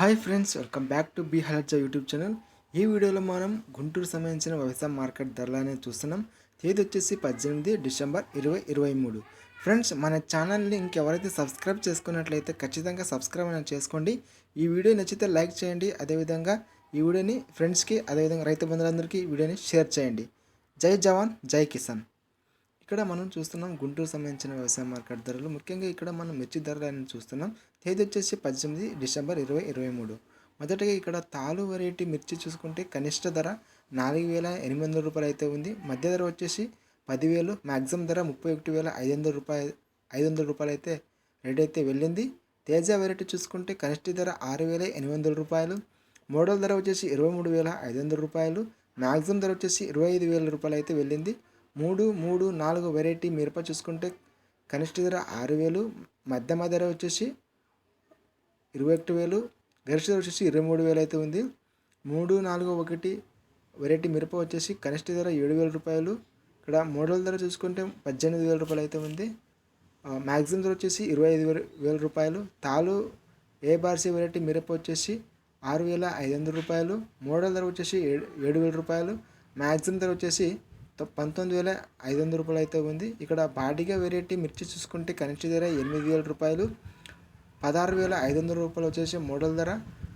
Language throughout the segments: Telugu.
Hi friends welcome back to be హలర్జా యూట్యూబ్ ఛానల్. ఈ వీడియోలో మనం గుంటూరు సంబంధించిన వ్యవసాయ మార్కెట్ ధరలనే చూస్తున్నాం. తేదీ వచ్చేసి పద్దెనిమిది డిసెంబర్ ఇరవై ఇరవై మూడు. ఫ్రెండ్స్ మన ఛానల్ని ఇంకెవరైతే సబ్స్క్రైబ్ చేసుకున్నట్లయితే ఖచ్చితంగా సబ్స్క్రైబ్ అనేది చేసుకోండి. ఈ వీడియో నచ్చితే లైక్ చేయండి. అదేవిధంగా ఈ వీడియోని ఫ్రెండ్స్కి అదేవిధంగా రైతు బంధువులందరికీ ఈ వీడియోని షేర్ చేయండి. జై జవాన్ జై కిసాన్. ఇక్కడ మనం చూస్తున్నాం గుంటూరు సంబంధించిన వ్యవసాయ మార్కెట్ ధరలు. ముఖ్యంగా ఇక్కడ మనం మిర్చి ధరలు అనేది చూస్తున్నాం. తేదీ వచ్చేసి పద్దెనిమిది డిసెంబర్ ఇరవై ఇరవై మూడు. మొదటగా ఇక్కడ తాలు వెరైటీ మిర్చి చూసుకుంటే కనిష్ట ధర నాలుగు వేల ఎనిమిది వందల రూపాయలు అయితే ఉంది. మధ్య ధర వచ్చేసి పదివేలు మ్యాక్సిమం ధర ముప్పై ఒకటి వేల ఐదు వందల రూపాయలు ఐదు వందల రూపాయలు అయితే రేట్ అయితే వెళ్ళింది. తేజ వెరైటీ చూసుకుంటే కనిష్ట ధర ఆరు వేల ఎనిమిది వందల రూపాయలు మోడల్ ధర వచ్చేసి ఇరవై మూడు వేల ఐదు వందల రూపాయలు మ్యాక్సిమం ధర వచ్చేసి ఇరవై ఐదు వేల రూపాయలు అయితే వెళ్ళింది. మూడు మూడు నాలుగు వెరైటీ మిరప చూసుకుంటే కనిష్ట ధర ఆరు వేలు మధ్యమ ధర వచ్చేసి ఇరవై ఒకటి వేలు గరిష్ట ధర వచ్చేసి ఇరవై మూడు వేలు అయితే ఉంది. మూడు నాలుగు ఒకటి వెరైటీ మిరప వచ్చేసి కనిష్ట ధర ఏడు వేల రూపాయలు. ఇక్కడ మోడల్ ధర చూసుకుంటే పద్దెనిమిది వేల రూపాయలు అయితే ఉంది మ్యాక్సిమం ధర వచ్చేసి ఇరవై ఐదు వేల వేల రూపాయలు. తాలు ఏ బార్సీ వెరైటీ మిరప వచ్చేసి ఆరు వేల ఐదు వందల రూపాయలు. మోడల్ ధర వచ్చేసి ఏడు ఏడు వేల రూపాయలు. మ్యాక్సిమం ధర వచ్చేసి పంతొమ్మిది వేల ఐదు వందల రూపాయలు అయితే ఉంది. ఇక్కడ బాడిగా వెరైటీ మిర్చి చూసుకుంటే కనిష్ట ధర ఎనిమిది వేల రూపాయలు. పదహారు వేల ఐదు వందల రూపాయలు వచ్చేసి మోడల్ ధర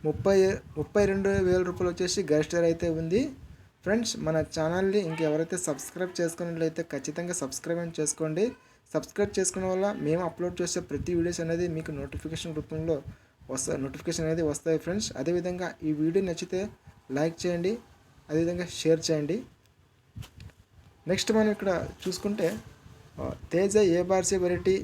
ముప్పై ముప్పై రెండు వేల రూపాయలు వచ్చేసి గరిష్ట ధర అయితే ఉంది. ఫ్రెండ్స్ మన ఛానల్ని ఇంకెవరైతే సబ్స్క్రైబ్ చేసుకున్నట్లయితే ఖచ్చితంగా సబ్స్క్రైబ్ అని చేసుకోండి. సబ్స్క్రైబ్ చేసుకోవడం వల్ల మేము అప్లోడ్ చేసే ప్రతి వీడియోస్ అనేది మీకు నోటిఫికేషన్ రూపంలో వస్తాయి నోటిఫికేషన్ అనేది వస్తాయి ఫ్రెండ్స్. అదేవిధంగా ఈ వీడియో నచ్చితే లైక్ చేయండి అదేవిధంగా షేర్ చేయండి. నెక్స్ట్ మనం ఇక్కడ చూసుకుంటే తేజ ఏ బార్సీ వెరైటీ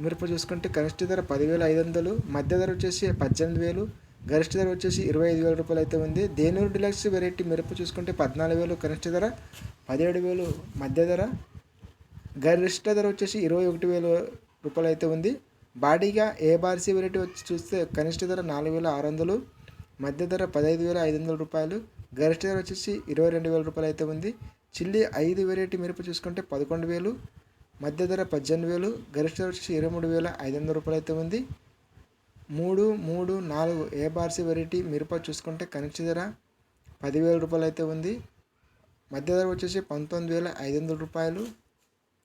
మిరప చూసుకుంటే కనిష్ట ధర పదివేల ఐదు వందలు మధ్య ధర వచ్చేసి పద్దెనిమిది వేలు గరిష్ట ధర వచ్చేసి ఇరవై ఐదు వేల రూపాయలు అయితే ఉంది. దేనూరు డిలక్స్ వెరైటీ మిరప చూసుకుంటే పద్నాలుగు వేలు కనిష్ట ధర పదిహేడు వేలు మధ్య ధర గరిష్ట ధర వచ్చేసి ఇరవై ఒకటి వేల రూపాయలు అయితే ఉంది. బాడీగా ఏ బార్సీ వెరైటీ వచ్చి చూస్తే కనిష్ట ధర నాలుగు వేల ఆరు వందలు మధ్య ధర పదహైదు వేల ఐదు వందల రూపాయలు గరిష్ట ధర వచ్చేసి ఇరవై రెండు వేల రూపాయలు అయితే ఉంది. చిల్లీ ఐదు వెరైటీ మిరప చూసుకుంటే పదకొండు వేలు మధ్య ధర పద్దెనిమిది వేలు గరిష్ట వచ్చి వచ్చేసి ఇరవై మూడు వేల ఐదు వందల రూపాయలు అయితే ఉంది. మూడు మూడు నాలుగు ఏ బార్సీ వెరైటీ మిరప చూసుకుంటే కనిష్ట ధర పదివేల రూపాయలు అయితే ఉంది. మధ్య ధర వచ్చేసి పంతొమ్మిది వేల ఐదు వందల రూపాయలు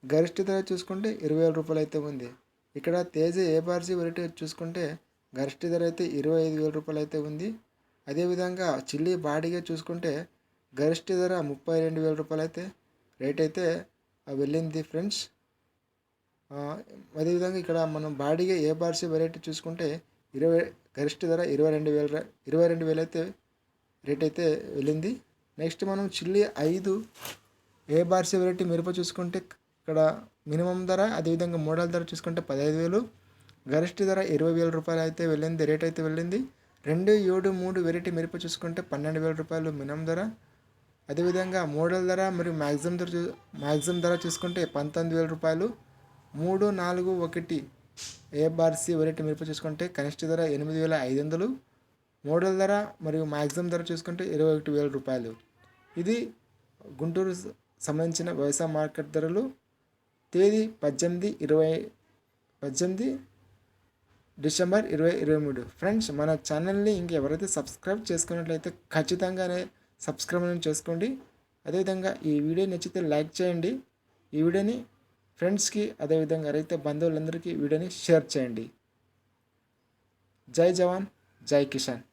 గరిష్ట ధర చూసుకుంటే ఇరవై వేల రూపాయలు అయితే ఉంది. ఇక్కడ తేజ ఏ బార్సీ వెరైటీ చూసుకుంటే గరిష్ట ధర అయితే ఇరవై ఐదు వేల రూపాయలు అయితే ఉంది. అదేవిధంగా చిల్లీ బాడీగా చూసుకుంటే గరిష్ట ధర ముప్పై రెండు వేల రూపాయలు అయితే రేట్ అయితే వెళ్ళింది ఫ్రెండ్స్. అదేవిధంగా ఇక్కడ మనం బాడీగా ఏ బార్సీ వెరైటీ చూసుకుంటే ఇరవై గరిష్ట ధర ఇరవై రెండు వేల ఇరవై రెండు వేలు అయితే రేట్ అయితే వెళ్ళింది. నెక్స్ట్ మనం చిల్లీ ఐదు ఏ బార్సీ వెరైటీ మిరప చూసుకుంటే ఇక్కడ మినిమం ధర అదేవిధంగా మోడల్ ధర చూసుకుంటే పదహైదు వేలు. గరిష్ట ధర ఇరవై వేల రూపాయలు అయితే వెళ్ళింది రేట్ అయితే వెళ్ళింది. రెండు ఏడు మూడు వెరైటీ మిరప చూసుకుంటే పన్నెండు వేల రూపాయలు మినిమం ధర. అదేవిధంగా మోడల్ ధర మరియు మ్యాక్సిమం ధర చూ మ్యాక్సిమం ధర చూసుకుంటే పంతొమ్మిది వేల రూపాయలు. మూడు నాలుగు ఒకటి ఏబార్సి బార్సీ వెరైటీ మిరప చూసుకుంటే కనిష్ట ధర ఎనిమిది వేల ఐదు వందలు మోడల్ ధర మరియు మ్యాక్సిమం ధర చూసుకుంటే ఇరవై ఒకటి వేల రూపాయలు. ఇది గుంటూరు సంబంధించిన వ్యవసాయ మార్కెట్ ధరలు. తేదీ పద్దెనిమిది ఇరవై పద్దెనిమిది డిసెంబర్ ఇరవై ఇరవై మూడు. ఫ్రెండ్స్ మన ఛానల్ని ఇంకెవరైతే సబ్స్క్రైబ్ చేసుకున్నట్లయితే ఖచ్చితంగానే సబ్స్క్రైబ్ చేసుకోండి అదేవిధంగా ఈ వీడియో నచ్చితే లైక్ చేయండి. ఈ వీడియోని ఫ్రెండ్స్కి అదేవిధంగా రైతు బంధువులందరికీ వీడియోని షేర్ చేయండి. జై జవాన్ జై కిసాన్.